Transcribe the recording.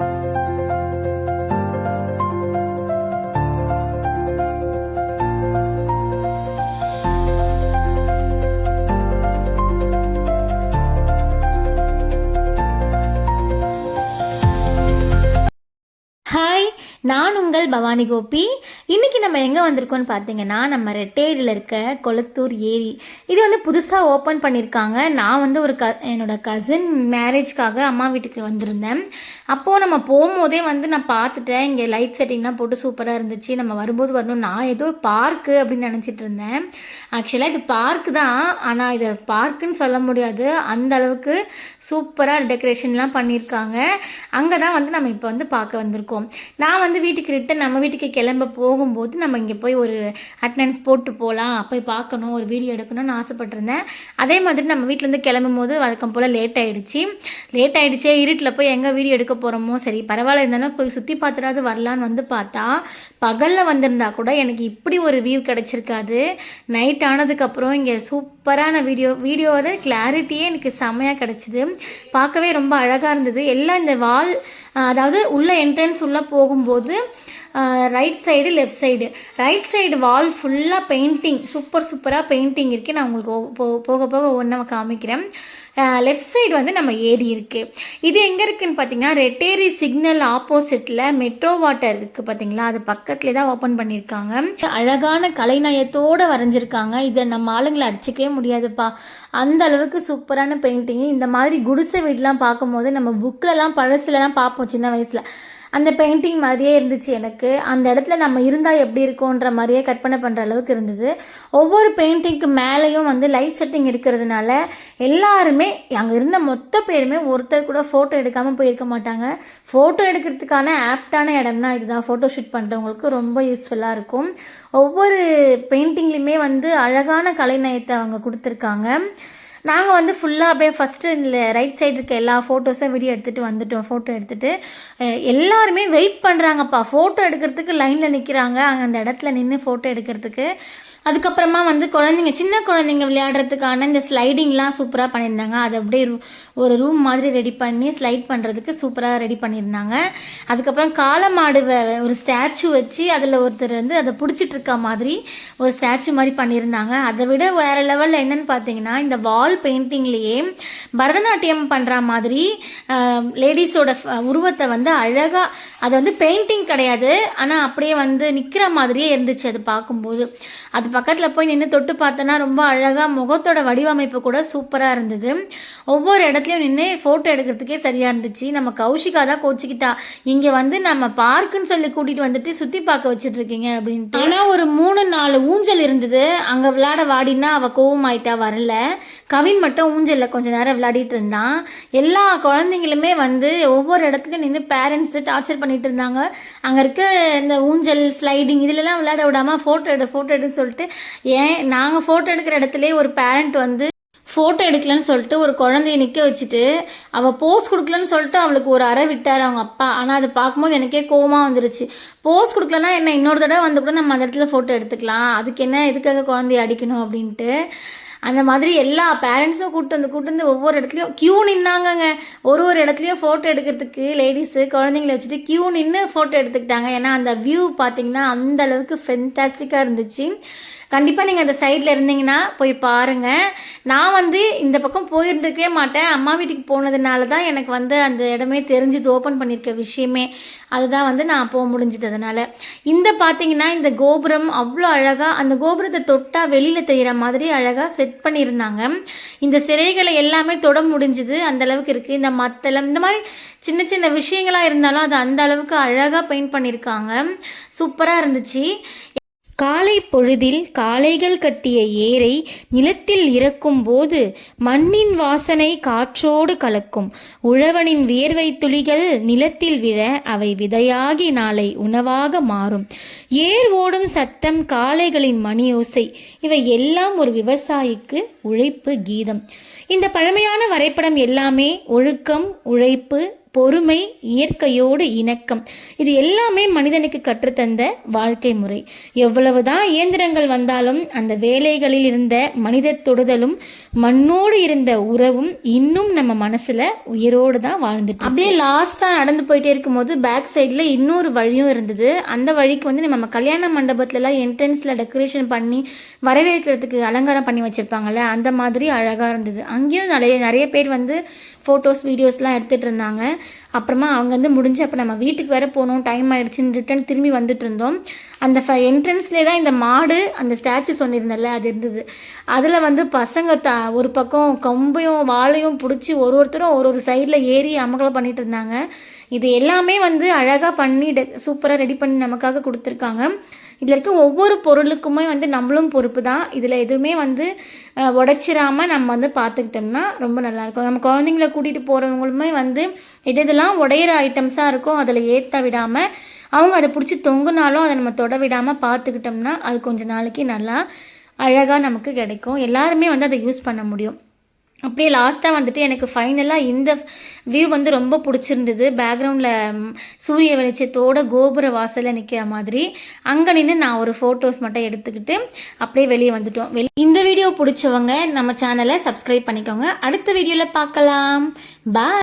you நான் உங்கள் பவானி கோபி. இன்றைக்கி நம்ம எங்கே வந்திருக்கோம்னு பார்த்தீங்கன்னா நம்ம ரெட்டேரியில் இருக்க கொளத்தூர் ஏரி. இது வந்து புதுசாக ஓப்பன் பண்ணியிருக்காங்க நான் வந்து ஒரு க என்னோடய கசின் மேரேஜ்க்காக அம்மா வீட்டுக்கு வந்திருந்தேன். அப்போது நம்ம போகும்போதே வந்து நான் பார்த்துட்டேன். இங்கே லைட் செட்டிங்லாம் போட்டு சூப்பராக இருந்துச்சு. நம்ம வரும்போது வரணும். நான் ஏதோ பார்க்கு அப்படின்னு நினச்சிட்டு இருந்தேன். ஆக்சுவலாக இது பார்க்கு தான். ஆனால் இதை பார்க்குன்னு சொல்ல முடியாது. அந்த அளவுக்கு சூப்பராக டெக்கரேஷன்லாம் பண்ணியிருக்காங்க அங்கே தான் வந்து நம்ம இப்போ வந்து பார்க்க வந்திருக்கோம். நான் வந்து வந்து வீட்டுக்கு ரிட்டன் நம்ம வீட்டுக்கு கிளம்ப போகும்போது நம்ம இங்கே போய் ஒரு அட்டனன்ஸ் போட்டு போகலாம் போய் பார்க்கணும் ஒரு வீடியோ எடுக்கணும்னு ஆசைப்பட்டிருந்தேன். அதே மாதிரி நம்ம வீட்டிலேருந்து கிளம்பும் போது வழக்கம் போல் லேட் ஆகிடுச்சு லேட் ஆகிடுச்சே இருட்டில் போய் எங்கே வீடியோ எடுக்க போகிறோமோ சரி பரவாயில்ல இருந்தாலும் போய் சுற்றி பார்த்துடாது வரலான்னு வந்து பார்த்தா பகலில் வந்திருந்தா கூட எனக்கு இப்படி ஒரு வியூ கிடச்சிருக்காது. நைட் ஆனதுக்கப்புறம் இங்கே சூப்பரான வீடியோ வீடியோவோட கிளாரிட்டியே எனக்கு செம்மையாக கிடச்சிது. பார்க்கவே ரொம்ப அழகாக இருந்தது. எல்லாம் இந்த வால் அதாவது உள்ள என்ட்ரன்ஸ் உள்ளே போகும்போது right side left side right side wall ஃபுல்லாக பெயிண்டிங் சூப்பர் சூப்பராக பெயிண்டிங் இருக்குது நான் உங்களுக்கு போக போக ஒன்றை காமிக்கிறேன். லெஃப்ட் சைடு வந்து நம்ம ஏரி இருக்குது இது எங்கே இருக்குதுன்னு பார்த்தீங்கன்னா ரெட்டேரி சிக்னல் ஆப்போசிட்டில் மெட்ரோ வாட்டர் இருக்குது பார்த்தீங்களா அது பக்கத்துலேயே தான் ஓப்பன் பண்ணியிருக்காங்க. அழகான கலைநயத்தோடு வரைஞ்சிருக்காங்க. இதை நம்ம ஆளுங்களை அடிச்சிக்கவே முடியாதுப்பா. அந்த அளவுக்கு சூப்பரான பெயிண்டிங் இந்த மாதிரி குடிசை வீடெலாம் பார்க்கும்போது நம்ம புக்கிலலாம் பழசுலலாம் பார்ப்போம் சின்ன வயசில். அந்த பெயிண்டிங் மாதிரியே இருந்துச்சு எனக்கு. அந்த இடத்துல நம்ம இருந்தால் எப்படி இருக்கோன்ற மாதிரியே கற்பனை பண்ணுற அளவுக்கு இருந்தது. ஒவ்வொரு பெயிண்டிங்க்கு மேலேயும் வந்து லைட் செட்டிங் இருக்கிறதுனால எல்லாருமே அங்கே இருந்த மொத்த பேருமே ஒருத்தர் கூட ஃபோட்டோ எடுக்காமல் போயிருக்க மாட்டாங்க. ஃபோட்டோ எடுக்கிறதுக்கான ஆப்டான இடம்னா இதுதான். ஃபோட்டோ ஷூட் பண்ணுறவங்களுக்கு ரொம்ப யூஸ்ஃபுல்லாக இருக்கும். ஒவ்வொரு பெயிண்டிங்லேயுமே வந்து அழகான கலைநயத்தை அவங்க கொடுத்துருக்காங்க. நாங்கள் வந்து ஃபுல்லாக அப்படியே ஃபஸ்ட்டு இந்த ரைட் சைடு இருக்க எல்லா ஃபோட்டோஸும் வீடியோ எடுத்துகிட்டு வந்துட்டோம். ஃபோட்டோ எடுத்துகிட்டு எல்லாருமே வெயிட் பண்ணுறாங்கப்பா ஃபோட்டோ எடுக்கிறதுக்கு லைனில் நிற்கிறாங்க அங்கே அந்த இடத்துல நின்று ஃபோட்டோ எடுக்கிறதுக்கு. அதுக்கப்புறமா வந்து குழந்தைங்க சின்ன குழந்தைங்க விளையாடுறதுக்கான இந்த ஸ்லைடிங்லாம் சூப்பராக பண்ணியிருந்தாங்க. அதை அப்படியே ஒரு ரூம் மாதிரி ரெடி பண்ணி ஸ்லைட் பண்ணுறதுக்கு சூப்பராக ரெடி பண்ணியிருந்தாங்க. அதுக்கப்புறம் காலமாடு ஒரு ஸ்டாச்சு வச்சு அதில் ஒருத்தர் வந்து அதை பிடிச்சிட்டு இருக்க மாதிரி ஒரு ஸ்டாச்சு மாதிரி பண்ணியிருந்தாங்க. அதை விட வேறு லெவலில் என்னன்னு பார்த்தீங்கன்னா இந்த வால் பெயிண்டிங்லேயே பரதநாட்டியம் பண்ணுற மாதிரி லேடிஸோட உருவத்தை வந்து அழகாக அது வந்து பெயிண்டிங் கிடையாது. ஆனால் அப்படியே வந்து நிற்கிற மாதிரியே இருந்துச்சு அது பார்க்கும்போது. அது பக்கத்தில் போய் நின்று தொட்டு பார்த்தோன்னா ரொம்ப அழகாக முகத்தோட வடிவமைப்பு கூட சூப்பராக இருந்தது. ஒவ்வொரு இடத்துலையும் நின்று ஃபோட்டோ எடுக்கிறதுக்கே சரியாக இருந்துச்சு. நம்ம கௌஷிகா தான் கோச்சிக்கிட்டா. இங்கே வந்து நம்ம பார்க்குன்னு சொல்லி கூட்டிகிட்டு வந்துட்டு சுற்றி பார்க்க வச்சுட்டு இருக்கீங்க அப்படின்ட்டு. ஆனால் ஒரு மூணு நாலு ஊஞ்சல் இருந்தது. அங்கே விளையாட வாடினா அவள் கோவமாயிட்டா வரல. கவின் மட்டும் ஊஞ்சலில் கொஞ்சம் நேரம் விளையாடிட்டு இருந்தான். எல்லா குழந்தைங்களுமே வந்து ஒவ்வொரு இடத்துலையும் நின்று பேரண்ட்ஸு டார்ச்சர் பண்ணிட்டு இருந்தாங்க. அங்கே இருக்க இந்த ஊஞ்சல் ஸ்லைடிங் இதுலலாம் விளையாட விடாமல் ஃபோட்டோ எடு ஃபோட்டோ எடுன்னு சொல்லிட்டு ஏன் நாங்கள் ஃபோட்டோ எடுக்கிற இடத்துலயே ஒரு பேரண்ட் வந்து ஃபோட்டோ எடுக்கலன்னு சொல்லிட்டு ஒரு குழந்தைய நிற்க வச்சுட்டு அவள் போஸ் கொடுக்கலன்னு சொல்லிட்டு அவளுக்கு ஒரு அறை விட்டார் அவங்க அப்பா. ஆனால் அதை பார்க்கும்போது எனக்கே கோவமாக வந்துருச்சு. போஸ் கொடுக்கலன்னா என்ன இன்னொரு தடவை வந்து கூட நம்ம அந்த இடத்துல ஃபோட்டோ எடுத்துக்கலாம். அதுக்கு என்ன எதுக்காக குழந்தைய அடிக்கணும்? அப்படின்ட்டு. அந்த மாதிரி எல்லா பேரண்ட்ஸும் கூப்பிட்டு வந்து கூப்பிட்டு வந்து ஒவ்வொரு இடத்துலையும் க்யூ நின்னாங்கங்க. ஒரு ஒரு இடத்துலையும் ஃபோட்டோ எடுக்கிறதுக்கு லேடிஸு குழந்தைங்கள வச்சுட்டு க்யூ நின்று ஃபோட்டோ எடுத்துக்கிட்டாங்க. ஏன்னா அந்த வியூ பார்த்தீங்கன்னா அந்த அளவுக்கு ஃபென்டாஸ்டிக்காக இருந்துச்சு. கண்டிப்பாக நீங்கள் அந்த சைடில் இருந்தீங்கன்னா போய் பாருங்கள் நான் வந்து இந்த பக்கம் போயிருந்துருக்கவே மாட்டேன். அம்மா வீட்டுக்கு போனதுனால தான் எனக்கு வந்து அந்த இடமே தெரிஞ்சுது ஓப்பன் பண்ணியிருக்க விஷயமே. அதுதான் வந்து நான் போக முடிஞ்சது அதனால். இந்த பார்த்தீங்கன்னா இந்த கோபுரம் அவ்வளோ அழகாக அந்த கோபுரத்தை தொட்டால் வெளியில் தெரிகிற மாதிரி அழகாக செட் பண்ணியிருந்தாங்க. இந்த சிலைகளை எல்லாமே தொட முடிஞ்சுது. அந்த அளவுக்கு இருக்குது இந்த மத்தளம் இந்த மாதிரி சின்ன சின்ன விஷயங்களாக இருந்தாலும் அது அந்த அளவுக்கு அழகாக பெயிண்ட் பண்ணியிருக்காங்க. சூப்பராக இருந்துச்சு. காலை பொழுதில் காளைகள் கட்டிய ஏரை நிலத்தில் இறக்கும்போது மண்ணின் வாசனை காற்றோடு கலக்கும். உழவனின் வியர்வை துளிகள் நிலத்தில் விழ அவை விதையாகி நாளை உணவாக மாறும். ஏர் ஓடும் சத்தம் காளைகளின் மணியோசை இவை எல்லாம் ஒரு விவசாயிக்கு உழைப்பு கீதம். இந்த பழமையான வரைபடம் எல்லாமே ஒழுக்கம் உழைப்பு பொறுமை இயற்கையோடு இணக்கம். இது எல்லாமே மனிதனுக்கு கற்றுத்தந்த வாழ்க்கை முறை. எவ்வளவுதான் இயந்திரங்கள் வந்தாலும் அந்த வேலைகளில் இருந்த மனித தொடுதலும் மண்ணோடு இருந்த உறவும் இன்னும் நம்ம மனசுல உயிரோடு தான் வாழ்ந்துட்டு அப்படியே லாஸ்டா நடந்து போயிட்டே இருக்கும்போது பேக் சைடில் இன்னொரு வழியும் இருந்தது. அந்த வழிக்கு வந்து நம்ம கல்யாண மண்டபத்துலலாம் என்ட்ரன்ஸில் டெக்கரேஷன் பண்ணி வரவேற்கிறதுக்கு அலங்காரம் பண்ணி வச்சுருப்பாங்கல்ல அந்த மாதிரி அழகாக இருந்தது. அங்கேயும் நிறைய நிறைய பேர் வந்து ஃபோட்டோஸ் வீடியோஸ்லாம் எடுத்துகிட்டு இருந்தாங்க அப்புறமா அவங்க வந்து முடிஞ்சு அப்போ நம்ம வீட்டுக்கு வேற போகணும் டைம் ஆகிடுச்சின்னு ரிட்டன் திரும்பி வந்துட்டு இருந்தோம் அந்த ஃப என்ட்ரன்ஸ்லேயே தான் இந்த மாடு அந்த ஸ்டாச்சு சொன்னிருந்தல அது இருந்தது. அதில் வந்து பசங்க த ஒரு பக்கம் கம்பையும் வாழையும் பிடிச்சி ஒரு ஒருத்தரும் ஒரு ஒரு சைடில் ஏறி அமகலம் பண்ணிட்டு இருந்தாங்க இது எல்லாமே வந்து அழகாக பண்ணி டெ சூப்பராக ரெடி பண்ணி நமக்காக கொடுத்துருக்காங்க. இதில் இருக்க ஒவ்வொரு பொருளுக்குமே வந்து நம்மளும் பொறுப்பு தான் இதில் எதுவுமே வந்து உடச்சிடாமல் நம்ம வந்து பார்த்துக்கிட்டோம்னா ரொம்ப நல்லாயிருக்கும். நம்ம குழந்தைங்கள கூட்டிகிட்டு போகிறவங்களுமே வந்து எது எதெல்லாம் உடையிற ஐட்டம்ஸாக இருக்கோ அதில் ஏற்ற விடாமல் அவங்க அதை பிடிச்சி தொங்குனாலும் அதை நம்ம தொட விடாமல் பார்த்துக்கிட்டோம்னா அது கொஞ்ச நாளைக்கு நல்லா அழகாக நமக்கு கிடைக்கும். எல்லாருமே வந்து அதை யூஸ் பண்ண முடியும். அப்படியே லாஸ்ட்டாக வந்துட்டு எனக்கு ஃபைனலாக இந்த வியூ வந்து ரொம்ப பிடிச்சிருந்தது. பேக்ரவுண்டில் சூரிய வெளிச்சத்தோட கோபுர வாசலில் நிற்கிற மாதிரி. அங்கே நின்று நான் ஒரு ஃபோட்டோஸ் மட்டும் எடுத்துக்கிட்டு அப்படியே வெளியே வந்துட்டோம். வெளி இந்த வீடியோ பிடிச்சவங்க நம்ம சேனலை சப்ஸ்கிரைப் பண்ணிக்கோங்க. அடுத்த வீடியோவில் பார்க்கலாம். பாய்